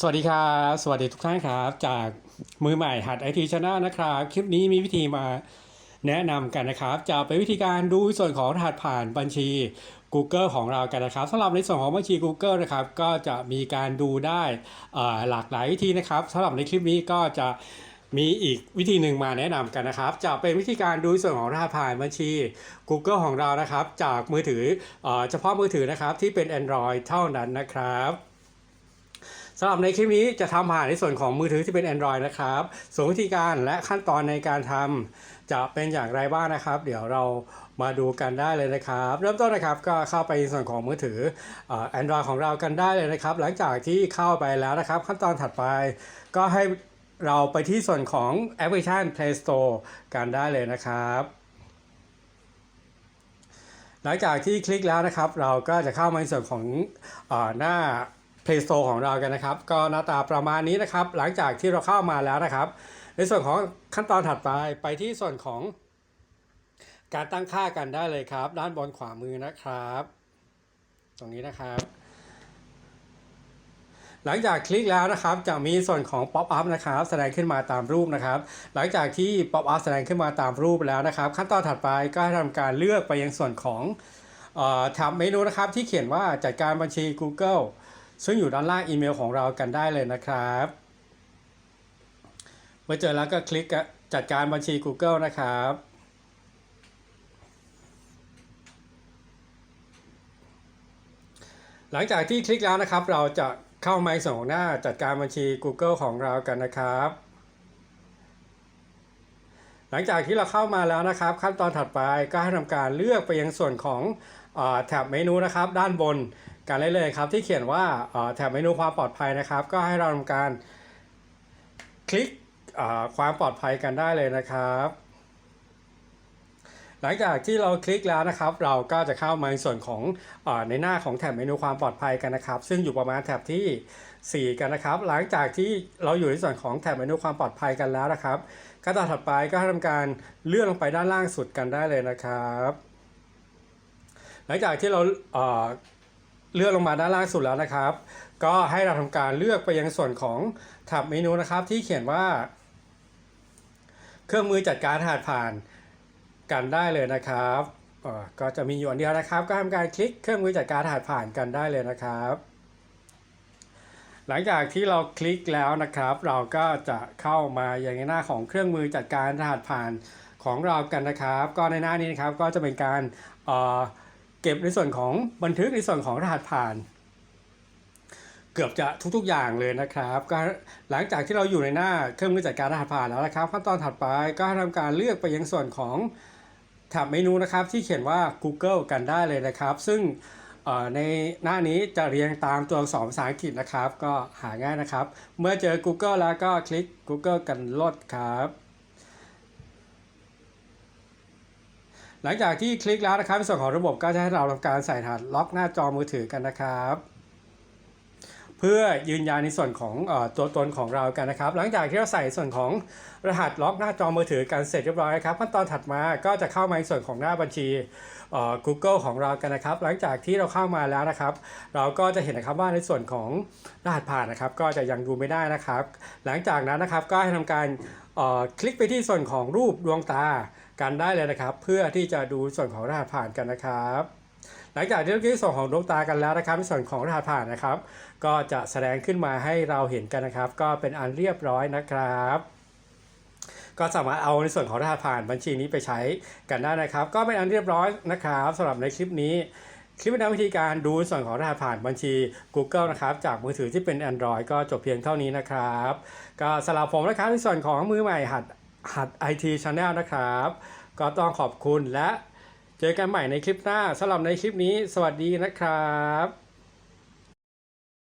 สวัสดีครับสวัสดีทุกท่านครับ จากมือใหม่หัดไอทีชาแนลนะครับ คลิปนี้มีวิธีมาแนะนำกันนะครับ จะเป็นวิธีการดูส่วนของรหัสผ่านบัญชี Google ของเรากันนะครับสำหรับในส่วนของบัญชี Google นะครับ ก็จะมีการดูได้หลากหลายวิธีนะครับสำหรับในคลิปนี้ก็จะมีอีกวิธีหนึ่งมาแนะนำกันนะครับ จะเป็นวิธีการดูส่วนของรหัสผ่านบัญชี Google ของเรานะครับ จากมือถือเอ่อเฉพาะมือถือนะครับที่เป็น Android เท่านั้นนะครับ สำหรับในคลิปนี้จะทำผ่านในส่วนของมือถือที่เป็น Android นะครับส่วนวิธีการและขั้นตอนในการทำจะเป็นอย่างไรบ้างนะครับ เดี๋ยวเรามาดูกันได้เลยนะครับ เริ่มต้นนะครับก็เข้าไปในส่วนของมือถือเอ่อ Android ของเรากันได้เลยนะครับ หลังจากที่เข้าไปแล้วนะครับ ขั้นตอนถัดไปก็ให้เราไปที่ส่วนของแอปพลิเคชัน Play Store กันได้เลยนะครับหลังจากที่คลิกแล้วนะครับ เราก็จะเข้ามาในส่วนของอหน้า Play Store ของเรากันนะครับ ก็หน้าตาประมาณนี้นะครับ หลังจากที่เราเข้ามาแล้วนะครับ ในส่วนของขั้นตอนถัดไปไปที่ส่วนของการตั้งค่ากันได้เลยครับ ด้านบนขวามือนะครับ ตรงนี้นะครับ หลังจากคลิกแล้วนะครับ จะมีส่วนของ Pop up นะครับ แสดงขึ้นมาตามรูปนะครับ หลังจากที่ Pop up แสดงขึ้นมาตามรูปแล้วนะครับ ขั้นตอนถัดไปก็ให้ทำการเลือกไปยังส่วนของออแท็บเมนูนะครับที่เขียนว่าจัดการบัญชี Google ซึ่งอยู่ด้านล่างอีเมลของเรากันได้เลยนะครับ เมื่อเจอแล้วก็คลิกจัดการบัญชี Google นะครับหลังจากที่คลิกแล้วนะครับ เราจะเข้ามาส่วนของหน้าจัดการบัญชี Google ของเรากันนะครับ หลังจากที่เราเข้ามาแล้วนะครับ ขั้นตอนถัดไปก็ให้ทำการเลือกไปยังส่วนของออแถบเมนูนะครับ ด้านบน กันได้เลยครับที่เขียนว่าแถบเมนูความปลอดภัยนะครับ ก็ให้เราทำการคลิกความปลอดภัยกันได้เลยนะครับ หลังจากที่เราคลิกแล้วนะครับ เราก็จะเข้ามาในส่วนของออในหน้าของแถบเมนูความปลอดภัยกันนะครับ ซึ่งอยู่ประมาณแถบที่ 4 กันนะครับ หลังจากที่เราอยู่ในส่วนของแถบเมนูความปลอดภัยกันแล้วนะครับขั้นตอนถัดไปก็ให้ทำการเลื่อนลงไปด้านล่างสุดกันได้เลยนะครับ หลังจากที่เรา เลื่อนลงมาด้านล่างสุดแล้วนะครับ ก็ให้เราทำการเลือกไปยังส่วนของแถบเมนูนะครับ ที่เขียนว่า เครื่องมือจัดการรหัสผ่านกันได้เลยนะครับก็จะมีอยู่อันเดียวนะครับ ก็ทำการคลิกเครื่องมือจัดการรหัสผ่านกันได้เลยนะครับ หลังจากที่เราคลิกแล้วนะครับ เราก็จะเข้ามาอย่างในหน้าของเครื่องมือจัดการรหัสผ่านของเรากันนะครับ ก็ในหน้านี้นะครับก็จะเป็นการเอ่อ เก็บในส่วนของบันทึกในส่วนของรหัสผ่าน เกือบจะทุกๆอย่างเลยนะครับก็หลังจากที่เราอยู่ในหน้าเครื่องมือจัดการรหัสผ่านแล้วนะครับ ขั้นตอนถัดไปก็ทำการเลือกไปยังส่วนของแถบเมนูนะครับที่เขียนว่า Google กันได้เลยนะครับ ซึ่งในหน้านี้จะเรียงตามตัวอักษรภาษาอังกฤษนะครับ ก็หาง่ายนะครับ เมื่อเจอ Google แล้วก็คลิก Google กันลดครับ หลังจากที่คลิกแล้วนะครับในส่วนของระบบก็จะให้เราทำการใส่รหัสล็อกหน้าจอมือถือกันนะครับ เพื่อยืนยันในส่วนของอตัวตนของเรากันนะครับ หลังจากที่เราใส่ส่วนของรหัสล็อกหน้าจอมือถือกันเสร็จเรียบร้อยครับขั้นตอนถัดมาก็จะเข้ามาในส่วนของหน้าบัญชี Google ของเรากันนะครับ หลังจากที่เราเข้ามาแล้วนะครับ เราก็จะเห็นนะครับว่าในส่วนของรหัสผ่านนะครับ ก็จะยังดูไม่ได้นะครับ หลังจากนั้นนะครับก็ให้ทำการคลิกไปที่ส่วนของรูปดวงตากันได้เลยนะครับ เพื่อที่จะดูส่วนของรหัสผ่านกันนะครับ ลังจากที่เราคลิกส่วนของดวงตากันแล้วนะครับในส่วนของรหัสผ่านนะครับ ก็จะแสดงขึ้นมาให้เราเห็นกันนะครับ ก็เป็นอันเรียบร้อยนะครับก็สามารถเอาในส่วนของรหัสผ่านบัญชีนี้ไปใช้กันได้นะครับ ก็เป็นอันเรียบร้อยนะครับสำหรับในคลิปนี้ คลิปแนะวิธีการดูส่วนของรหัสผ่านบัญชี Google นะครับ จากมือถือที่เป็น Android ก็จบเพียงเท่านี้นะครับ ก็สำหรับผมนะครับในส่วนของมือใหม่หัดหัด IT Channel นะครับ ก็ต้องขอบคุณและ เจอกันใหม่ในคลิปหน้าสำหรับในคลิปนี้ สวัสดีนะครับ